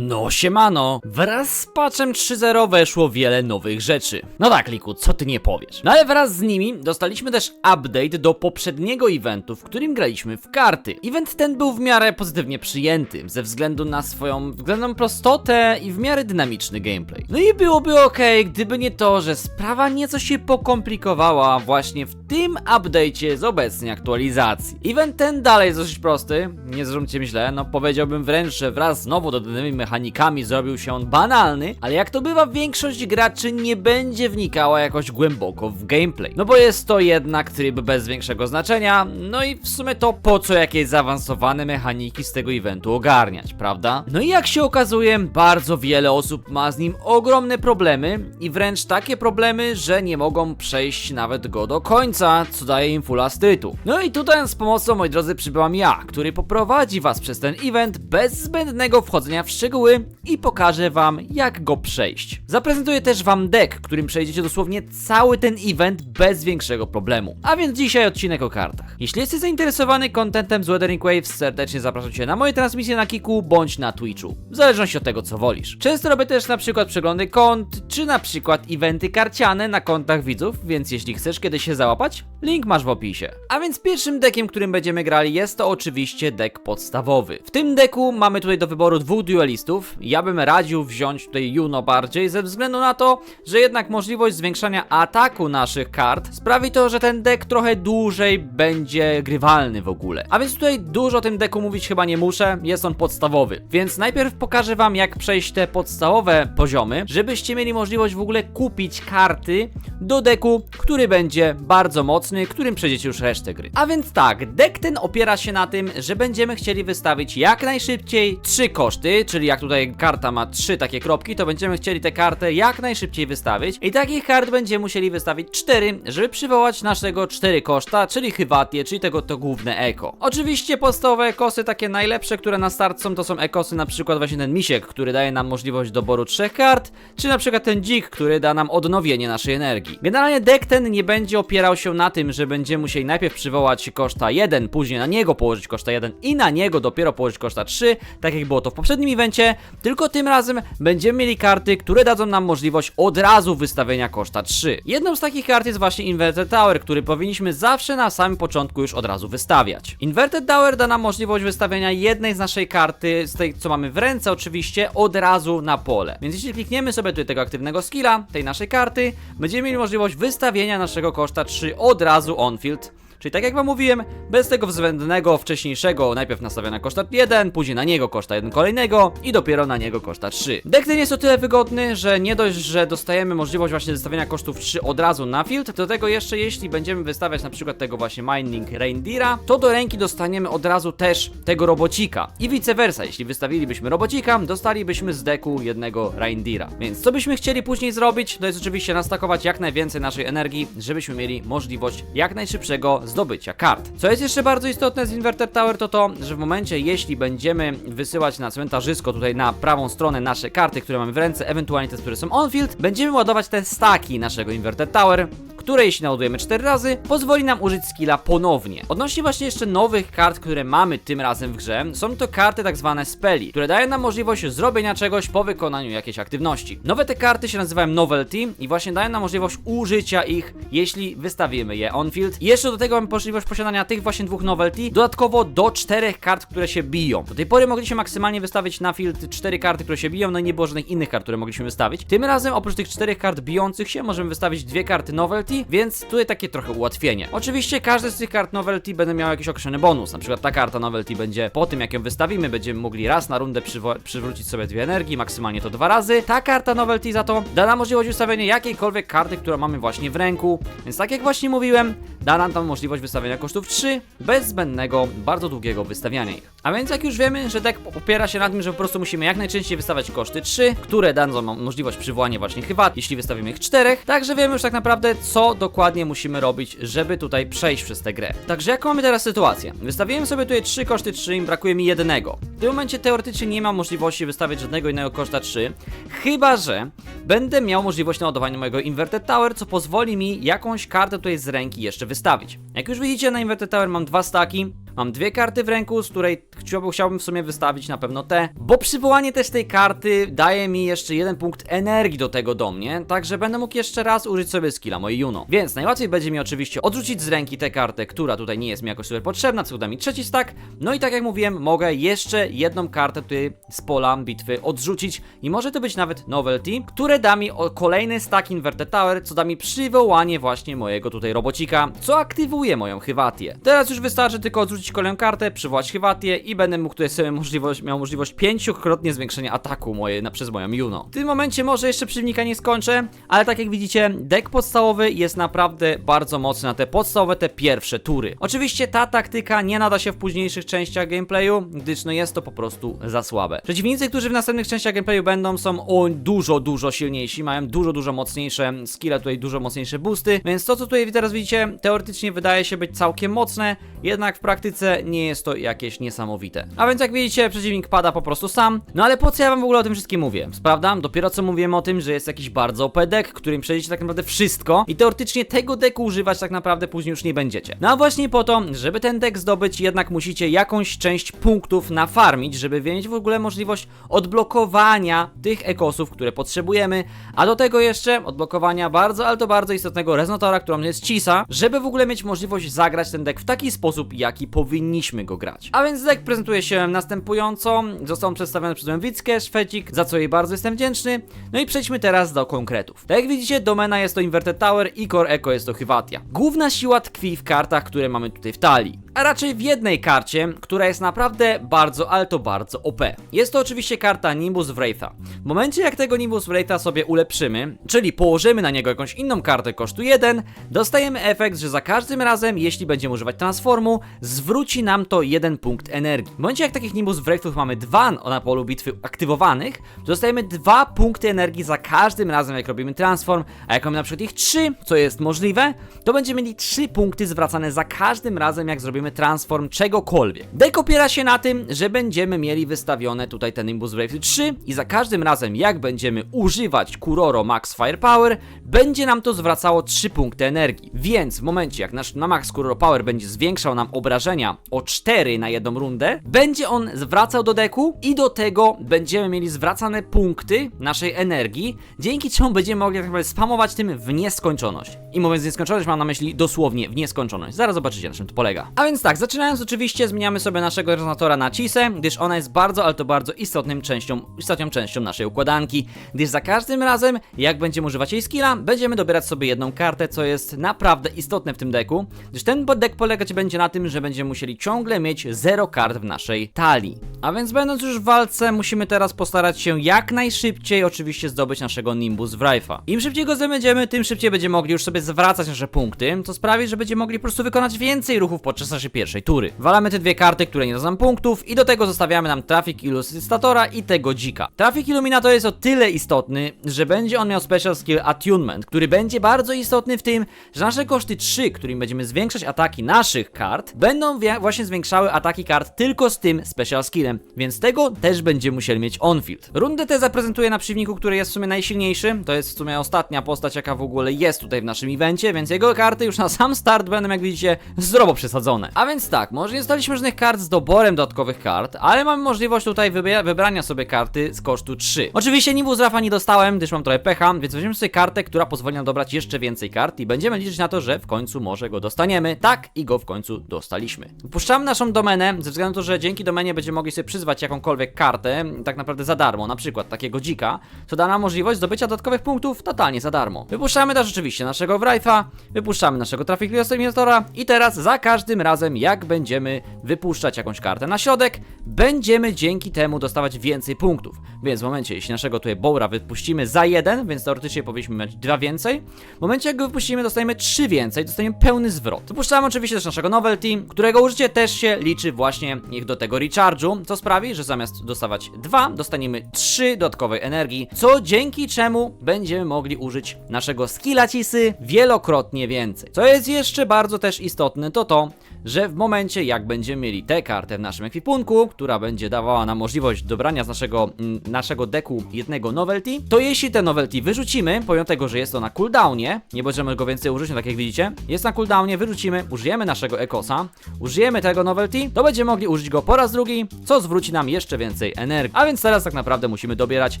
No siemano, wraz z patchem 3.0 weszło wiele nowych rzeczy. No tak, Liku, co ty nie powiesz. No ale wraz z nimi dostaliśmy też update do poprzedniego eventu, w którym graliśmy w karty. Event ten był w miarę pozytywnie przyjęty, ze względu na swoją względną prostotę i w miarę dynamiczny gameplay. No i byłoby ok, gdyby nie to, że sprawa nieco się pokomplikowała właśnie w tym update'cie z obecnej aktualizacji. Event ten dalej jest dosyć prosty, nie zrozumcie mnie źle, no powiedziałbym wręcz, że wraz z nowo dodanymi mechanikami zrobił się on banalny, ale jak to bywa, większość graczy nie będzie wnikała jakoś głęboko w gameplay. No bo jest to jednak tryb bez większego znaczenia, no i w sumie to po co jakieś zaawansowane mechaniki z tego eventu ogarniać, prawda? No i jak się okazuje, bardzo wiele osób ma z nim ogromne problemy i wręcz takie problemy, że nie mogą przejść nawet go do końca, co daje im fulla strytu. No i tutaj z pomocą, moi drodzy, przybyłam ja, który poprowadzi was przez ten event bez zbędnego wchodzenia w szczegóły i pokaże wam, jak go przejść. Zaprezentuję też wam deck, którym przejdziecie dosłownie cały ten event bez większego problemu. A więc dzisiaj odcinek o kartach. Jeśli jesteś zainteresowany kontentem z Weathering Waves, serdecznie zapraszam cię na moje transmisje na Kiku bądź na Twitchu, w zależności od tego, co wolisz. Często robię też na przykład przeglądy kont, czy na przykład eventy karciane na kontach widzów, więc jeśli chcesz kiedyś się załapać, link masz w opisie. A więc pierwszym deckiem, którym będziemy grali jest to oczywiście deck podstawowy. W tym decku mamy tutaj do wyboru dwóch duelistów. Ja bym radził wziąć tutaj Juno bardziej, ze względu na to, że jednak możliwość zwiększania ataku naszych kart sprawi to, że ten deck trochę dłużej będzie grywalny w ogóle. A więc tutaj dużo o tym decku mówić chyba nie muszę, jest on podstawowy. Więc najpierw pokażę wam jak przejść te podstawowe poziomy, żebyście mieli możliwość w ogóle kupić karty do deku, który będzie bardzo mocny, którym przejdziecie już resztę gry. A więc tak, deck ten opiera się na tym, że będziemy chcieli wystawić jak najszybciej trzy koszty, czyli jak tutaj karta ma trzy takie kropki, to będziemy chcieli tę kartę jak najszybciej wystawić i takich kart będziemy musieli wystawić cztery, żeby przywołać naszego cztery koszta, czyli Chywatię, czyli tego to główne eko. Oczywiście podstawowe ekosy, takie najlepsze, które na start są, to są ekosy na przykład właśnie ten misiek, który daje nam możliwość doboru trzech kart, czy na przykład ten dzik, który da nam odnowienie naszej energii. Generalnie deck ten nie będzie opierał się na tym, że będziemy musieli najpierw przywołać koszta 1, później na niego położyć koszta 1 i na niego dopiero położyć koszta 3, tak jak było to w poprzednim evencie, tylko tym razem będziemy mieli karty, które dadzą nam możliwość od razu wystawienia koszta 3. Jedną z takich kart jest właśnie Inverted Tower, który powinniśmy zawsze na samym początku już od razu wystawiać. Inverted Tower da nam możliwość wystawienia jednej z naszej karty, z tej co mamy w ręce oczywiście, od razu na pole. Więc jeśli klikniemy sobie tutaj tego aktywnego skilla, tej naszej karty, będziemy mieli możliwość wystawienia naszego koszta 3 od razu on field. Czyli tak jak wam mówiłem, bez tego względnego wcześniejszego, najpierw nastawiona koszta 1, później na niego koszta 1 kolejnego i dopiero na niego koszta 3. Deck ten jest o tyle wygodny, że nie dość, że dostajemy możliwość właśnie wystawienia kosztów 3 od razu na field, do tego jeszcze jeśli będziemy wystawiać na przykład tego właśnie Mining Reindeera, to do ręki dostaniemy od razu też tego robocika. I vice versa, jeśli wystawilibyśmy robocika, dostalibyśmy z deku jednego Reindeera. Więc co byśmy chcieli później zrobić, to jest oczywiście nastakować jak najwięcej naszej energii, żebyśmy mieli możliwość jak najszybszego zdobycia kart. Co jest jeszcze bardzo istotne z Inverted Tower, to to, że w momencie, jeśli będziemy wysyłać na cmentarzysko tutaj na prawą stronę nasze karty, które mamy w ręce, ewentualnie te, które są on-field, będziemy ładować te staki naszego Inverted Tower, które jeśli naładujemy 4 razy, pozwoli nam użyć skilla ponownie. Odnośnie właśnie jeszcze nowych kart, które mamy tym razem w grze, są to karty tak zwane speli, które dają nam możliwość zrobienia czegoś po wykonaniu jakiejś aktywności. Nowe te karty się nazywają Novelty i właśnie dają nam możliwość użycia ich, jeśli wystawimy je on-field. Jeszcze do tego mamy możliwość posiadania tych właśnie dwóch Novelty, dodatkowo do czterech kart, które się biją. Do tej pory mogliśmy maksymalnie wystawić na field 4 karty, które się biją, no i nie było żadnych innych kart, które mogliśmy wystawić. Tym razem oprócz tych czterech kart bijących się, możemy wystawić dwie karty Novelty, więc tutaj takie trochę ułatwienie. Oczywiście każdy z tych kart Novelty będą miał jakiś określony bonus, na przykład ta karta Novelty będzie po tym jak ją wystawimy, będziemy mogli raz na rundę przywrócić sobie dwie energii, maksymalnie to dwa razy. Ta karta Novelty za to da nam możliwość wystawienia jakiejkolwiek karty, którą mamy właśnie w ręku, więc tak jak właśnie mówiłem, da nam tam możliwość wystawienia kosztów 3 bez zbędnego, bardzo długiego wystawiania ich. A więc jak już wiemy, że deck opiera się na tym, że po prostu musimy jak najczęściej wystawiać koszty 3, które dadzą nam możliwość przywołania właśnie chywat, jeśli wystawimy ich 4, także wiemy już tak naprawdę co dokładnie musimy robić, żeby tutaj przejść przez tę grę. Także jaką mamy teraz sytuację? Wystawiłem sobie tutaj 3 koszty 3 i brakuje mi jednego. W tym momencie teoretycznie nie mam możliwości wystawiać żadnego innego koszta 3, chyba że będę miał możliwość naładowania mojego Inverted Tower, co pozwoli mi jakąś kartę tutaj z ręki jeszcze wystawić. Jak już widzicie na Inverted Tower mam dwa staki, mam dwie karty w ręku, z której chciałbym, w sumie wystawić na pewno te, bo przywołanie też tej karty daje mi jeszcze jeden punkt energii do tego do mnie, także będę mógł jeszcze raz użyć sobie skilla mojej Juno. Więc najłatwiej będzie mi oczywiście odrzucić z ręki tę kartę, która tutaj nie jest mi jakoś super potrzebna, co da mi trzeci stack, no i tak jak mówiłem, mogę jeszcze jedną kartę tutaj z pola bitwy odrzucić i może to być nawet novelty, które da mi kolejny stack Inverted Tower, co da mi przywołanie właśnie mojego tutaj robocika, co aktywuje moją Chywatię. Teraz już wystarczy tylko odrzucić kolejną kartę, przywołać Chywatię i będę mógł tutaj sobie możliwość, miał możliwość pięciokrotnie zwiększenia ataku moje, na, przez moją Juno. W tym momencie może jeszcze przeciwnika nie skończę, ale tak jak widzicie, deck podstawowy jest naprawdę bardzo mocny na te podstawowe, te pierwsze tury. Oczywiście ta taktyka nie nada się w późniejszych częściach gameplayu, gdyż no jest to po prostu za słabe. Przeciwnicy, którzy w następnych częściach gameplayu będą, są o dużo, dużo silniejsi, mają dużo, dużo mocniejsze skille, tutaj dużo mocniejsze boosty, więc to co tutaj teraz widzicie, teoretycznie wydaje się być całkiem mocne, jednak w praktyce nie jest to jakieś niesamowite. A więc jak widzicie, przeciwnik pada po prostu sam, no ale po co ja wam w ogóle o tym wszystkim mówię? Sprawdzam, dopiero co mówiłem o tym, że jest jakiś bardzo OP którym przejdziecie tak naprawdę wszystko i teoretycznie tego decku używać tak naprawdę później już nie będziecie. No a właśnie po to, żeby ten deck zdobyć, jednak musicie jakąś część punktów nafarmić, żeby mieć w ogóle możliwość odblokowania tych ekosów, które potrzebujemy, a do tego jeszcze odblokowania bardzo, ale to bardzo istotnego rezonatora, którą jest Cisa, żeby w ogóle mieć możliwość zagrać ten deck w taki sposób, jaki powinniśmy go grać. A więc deck prezentuje się następująco, został on przedstawiony przez Wickę, Szwedzik, za co jej bardzo jestem wdzięczny. No i przejdźmy teraz do konkretów. Tak jak widzicie, domena jest to Inverted Tower i Core Echo jest to Hyvatia. Główna siła tkwi w kartach, które mamy tutaj w talii. A raczej w jednej karcie, która jest naprawdę bardzo, ale to bardzo OP. Jest to oczywiście karta Nimbus Wraitha. W momencie jak tego Nimbus Wraitha sobie ulepszymy, czyli położymy na niego jakąś inną kartę kosztu 1, dostajemy efekt, że za każdym razem, jeśli będziemy używać transformu, zwróci nam to jeden punkt energii. W momencie jak takich Nimbus Wraithów mamy dwa na polu bitwy aktywowanych, dostajemy dwa punkty energii za każdym razem jak robimy transform, a jak mamy na przykład ich trzy, co jest możliwe, to będziemy mieli trzy punkty zwracane za każdym razem jak zrobimy transform czegokolwiek. Deck opiera się na tym, że będziemy mieli wystawione tutaj ten Nimbus Wraith 3 i za każdym razem jak będziemy używać Kuroro Max Firepower, będzie nam to zwracało 3 punkty energii. Więc w momencie jak nasz na Max Kuroro Power będzie zwiększał nam obrażenia o 4 na jedną rundę, będzie on zwracał do deku i do tego będziemy mieli zwracane punkty naszej energii, dzięki czemu będziemy mogli tak spamować tym w nieskończoność. I mówiąc nieskończoność mam na myśli dosłownie w nieskończoność. Zaraz zobaczycie na czym to polega. A więc tak, zaczynając oczywiście zmieniamy sobie naszego rezonatora na Cisę, gdyż ona jest bardzo, ale to bardzo istotnym częścią, istotną częścią naszej układanki, gdyż za każdym razem, jak będziemy używać jej skilla, będziemy dobierać sobie jedną kartę, co jest naprawdę istotne w tym deku, gdyż ten deck polegać będzie na tym, że będziemy musieli ciągle mieć 0 kart w naszej talii. A więc będąc już w walce, musimy teraz postarać się jak najszybciej oczywiście zdobyć naszego Nimbus Wraitha. Im szybciej go zdobędziemy, tym szybciej będziemy mogli już sobie zwracać nasze punkty, co sprawi, że będziemy mogli po prostu wykonać więcej ruchów podczas pierwszej tury. Walamy te dwie karty, które nie dadzą punktów i do tego zostawiamy nam Traffic Illustratora i tego dzika. Traffic Illuminator jest o tyle istotny, że będzie on miał special skill Attunement, który będzie bardzo istotny w tym, że nasze koszty 3, którymi będziemy zwiększać ataki naszych kart, będą właśnie zwiększały ataki kart tylko z tym special skillem, więc tego też będziemy musieli mieć on-field. Rundę tę zaprezentuję na przeciwniku, który jest w sumie najsilniejszy, to jest w sumie ostatnia postać, jaka w ogóle jest tutaj w naszym evencie, więc jego karty już na sam start będą, jak widzicie, zdrowo przesadzone. A więc tak, może nie staliśmy różnych kart z doborem dodatkowych kart, ale mamy możliwość tutaj wybrania sobie karty z kosztu 3. Oczywiście Nimbus Rafa nie dostałem, gdyż mam trochę pecha, więc weźmiemy sobie kartę, która pozwoli nam dobrać jeszcze więcej kart i będziemy liczyć na to, że w końcu może go dostaniemy. Tak, i go w końcu dostaliśmy. Puszczamy naszą domenę, ze względu na to, że dzięki domenie będziemy mogli sobie przyzwać jakąkolwiek kartę, tak naprawdę za darmo, na przykład takiego dzika, co da nam możliwość zdobycia dodatkowych punktów totalnie za darmo. Wypuszczamy też oczywiście naszego Wraitha, wypuszczamy naszego Traffic Illustratora i teraz za każdym razem, jak będziemy wypuszczać jakąś kartę na środek, będziemy dzięki temu dostawać więcej punktów. Więc w momencie, jeśli naszego tutaj Bowra wypuścimy za jeden, więc teoretycznie powinniśmy mieć dwa więcej, w momencie jak go wypuścimy, dostajemy trzy więcej, dostajemy pełny zwrot. Wypuszczamy oczywiście też naszego Novelty, którego użycie też się liczy właśnie niech do tego recharge'u, co sprawi, że zamiast dostawać dwa, dostaniemy trzy dodatkowej energii, co dzięki czemu będziemy mogli użyć naszego skilla cisy wielokrotnie więcej. Co jest jeszcze bardzo też istotne, to to, że w momencie jak będziemy mieli tę kartę w naszym ekwipunku, która będzie dawała nam możliwość dobrania z naszego mm, naszego deku jednego novelty, to jeśli te novelty wyrzucimy, pomimo tego, że jest to na cooldownie, nie będziemy go więcej użyć, no tak jak widzicie, jest na cooldownie, wyrzucimy, użyjemy naszego ekosa, użyjemy tego novelty, to będziemy mogli użyć go po raz drugi, co zwróci nam jeszcze więcej energii. A więc teraz tak naprawdę musimy dobierać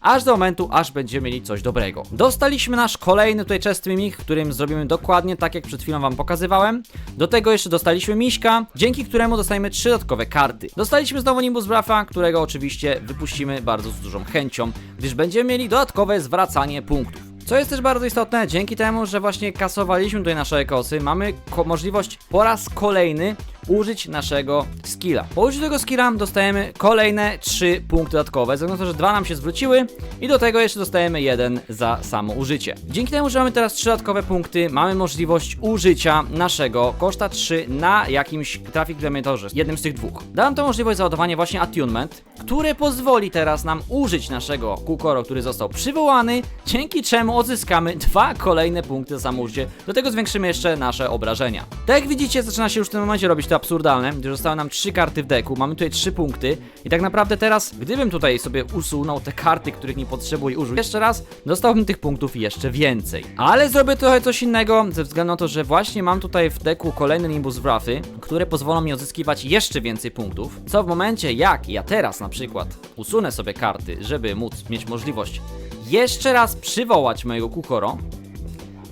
aż do momentu, aż będziemy mieli coś dobrego. Dostaliśmy nasz kolejny tutaj chest mimik, którym zrobimy dokładnie tak, jak przed chwilą wam pokazywałem. Do tego jeszcze dostaliśmy miśka, dzięki któremu dostajemy trzy dodatkowe karty. Dostaliśmy znowu Nimbus Brafa, którego oczywiście wypuścimy bardzo z dużą chęcią, gdyż będziemy mieli dodatkowe zwracanie punktów. Co jest też bardzo istotne, dzięki temu, że właśnie kasowaliśmy tutaj nasze ekosy, mamy możliwość po raz kolejny użyć naszego skilla. Po użyciu tego skilla dostajemy kolejne 3 punkty dodatkowe, ze względu na to, że dwa nam się zwróciły i do tego jeszcze dostajemy jeden za samo użycie. Dzięki temu, że mamy teraz 3 dodatkowe punkty, mamy możliwość użycia naszego koszta 3 na jakimś trafik Dementorze, jednym z tych dwóch. Dam to możliwość załadowania właśnie attunement, które pozwoli teraz nam użyć naszego Kukoro, który został przywołany, dzięki czemu odzyskamy dwa kolejne punkty za samo użycie. Do tego zwiększymy jeszcze nasze obrażenia. Tak jak widzicie, zaczyna się już w tym momencie robić to absurdalne, gdyż zostały nam trzy karty w deku, mamy tutaj trzy punkty. I tak naprawdę teraz, gdybym tutaj sobie usunął te karty, których nie potrzebuję i użył jeszcze raz, dostałbym tych punktów jeszcze więcej. Ale zrobię trochę coś innego, ze względu na to, że właśnie mam tutaj w deku kolejne Nimbus Wrafy, które pozwolą mi odzyskiwać jeszcze więcej punktów, co w momencie jak ja teraz na przykład usunę sobie karty, żeby móc mieć możliwość jeszcze raz przywołać mojego Kukoro,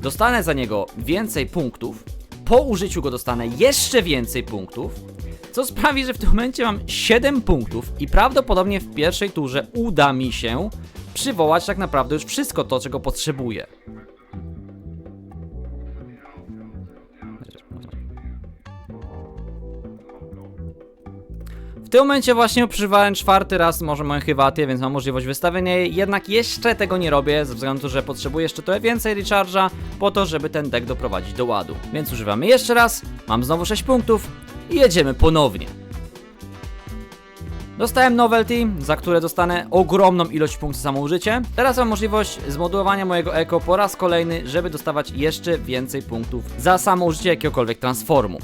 dostanę za niego więcej punktów, po użyciu go dostanę jeszcze więcej punktów, co sprawi, że w tym momencie mam 7 punktów i prawdopodobnie w pierwszej turze uda mi się przywołać tak naprawdę już wszystko to, czego potrzebuję. Tym momencie właśnie używałem czwarty raz może moją chywatię, więc mam możliwość wystawienia jej, jednak jeszcze tego nie robię, ze względu, że potrzebuję jeszcze trochę więcej recharge'a po to, żeby ten deck doprowadzić do ładu. Więc używamy jeszcze raz, mam znowu 6 punktów i jedziemy ponownie. Dostałem novelty, za które dostanę ogromną ilość punktów za samoużycie. Teraz mam możliwość zmodulowania mojego eko po raz kolejny, żeby dostawać jeszcze więcej punktów za samoużycie jakiegokolwiek transformu.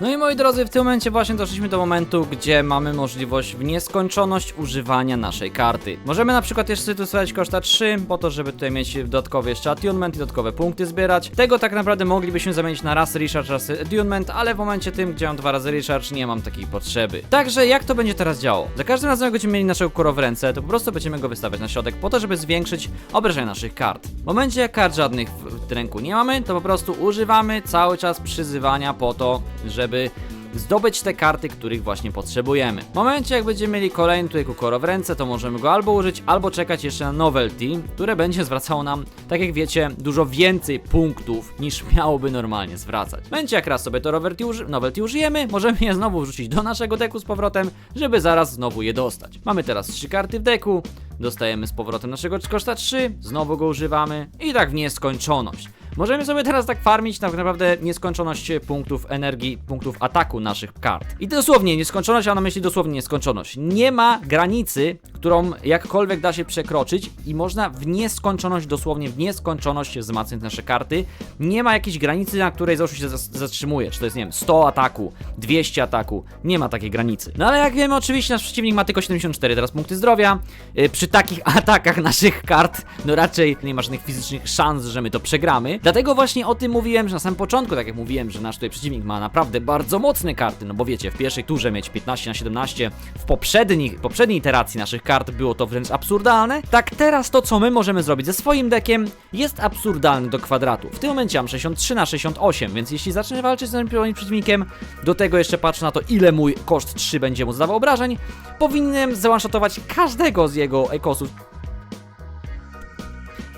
No i moi drodzy, w tym momencie właśnie doszliśmy do momentu, gdzie mamy możliwość w nieskończoność używania naszej karty. Możemy na przykład jeszcze dostawać koszta 3, po to, żeby tutaj mieć dodatkowy jeszcze attunement i dodatkowe punkty zbierać. Tego tak naprawdę moglibyśmy zamienić na raz recharge, raz attunement, ale w momencie tym, gdzie mam dwa razy recharge, nie mam takiej potrzeby. Także jak to będzie teraz działo? Za każdym razem, jak będziemy mieli naszego kuro w ręce, to po prostu będziemy go wystawiać na środek, po to, żeby zwiększyć obrażenia naszych kart. W momencie, jak kart żadnych w, ręku nie mamy, to po prostu używamy cały czas przyzywania po to, żeby zdobyć te karty, których właśnie potrzebujemy. W momencie, jak będziemy mieli kolejny tutaj Kukoro w ręce, to możemy go albo użyć, albo czekać jeszcze na novelty, które będzie zwracało nam, tak jak wiecie, dużo więcej punktów niż miałoby normalnie zwracać. W momencie, jak raz sobie to novelty, novelty użyjemy, możemy je znowu wrzucić do naszego deku z powrotem, żeby zaraz znowu je dostać. Mamy teraz trzy karty w deku, dostajemy z powrotem naszego koszta 3, znowu go używamy i tak w nieskończoność. Możemy sobie teraz tak farmić tak naprawdę nieskończoność punktów energii, punktów ataku naszych kart. I dosłownie nieskończoność, a na myśli dosłownie nieskończoność. Nie ma granicy, którą jakkolwiek da się przekroczyć i można w nieskończoność, dosłownie w nieskończoność wzmacniać nasze karty. Nie ma jakiejś granicy, na której zawsze się zatrzymuje. Czy to jest, nie wiem, 100 ataku, 200 ataku. Nie ma takiej granicy. No ale jak wiemy, oczywiście nasz przeciwnik ma tylko 74 teraz punkty zdrowia. Yy, przy takich atakach naszych kart, no raczej nie ma żadnych fizycznych szans, że my to przegramy. Dlatego właśnie o tym mówiłem, że na samym początku, tak jak mówiłem, że nasz tutaj przeciwnik ma naprawdę bardzo mocne karty, no bo wiecie, w pierwszej turze mieć 15 na 17, w poprzednich, poprzedniej iteracji naszych kart było to wręcz absurdalne, tak teraz to, co my możemy zrobić ze swoim deckiem, jest absurdalne do kwadratu. W tym momencie mam 63 na 68, więc jeśli zacznę walczyć z moim przeciwnikiem, do tego jeszcze patrzę na to, ile mój koszt 3 będzie mu zdawał obrażeń, powinienem załanszotować każdego z jego ekosów,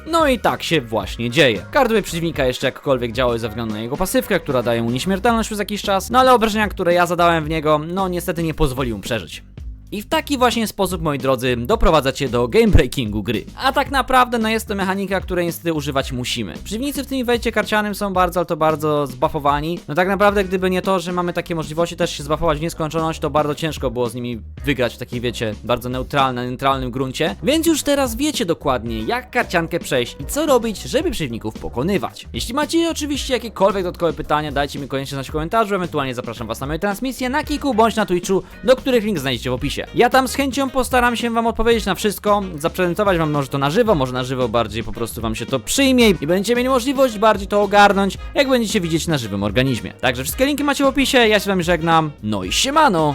no i tak się właśnie dzieje. Karty przeciwnika jeszcze jakkolwiek działały ze względu na jego pasywkę, która daje mu nieśmiertelność przez jakiś czas, no ale obrażenia, które ja zadałem w niego, no niestety nie pozwoliły mu przeżyć. I w taki właśnie sposób, moi drodzy, doprowadzacie do game breakingu gry. A tak naprawdę, no jest to mechanika, której niestety używać musimy. Przeciwnicy w tym evencie karcianym są bardzo, ale to bardzo zbafowani. No tak naprawdę, gdyby nie to, że mamy takie możliwości też się zbafować w nieskończoność, to bardzo ciężko było z nimi wygrać w takiej, wiecie, bardzo neutralnym, neutralnym gruncie. Więc już teraz wiecie dokładnie, jak karciankę przejść i co robić, żeby przeciwników pokonywać. Jeśli macie oczywiście jakiekolwiek dodatkowe pytania, dajcie mi koniecznie znać w komentarzu, ewentualnie zapraszam was na moje transmisje na Kiku bądź na Twitchu, do których link znajdziecie w opisie. Ja tam z chęcią postaram się wam odpowiedzieć na wszystko, zaprezentować wam może to na żywo, może na żywo bardziej po prostu wam się to przyjmie i będziecie mieli możliwość bardziej to ogarnąć, jak będziecie widzieć na żywym organizmie. Także wszystkie linki macie w opisie, ja się wam żegnam, no i siemano!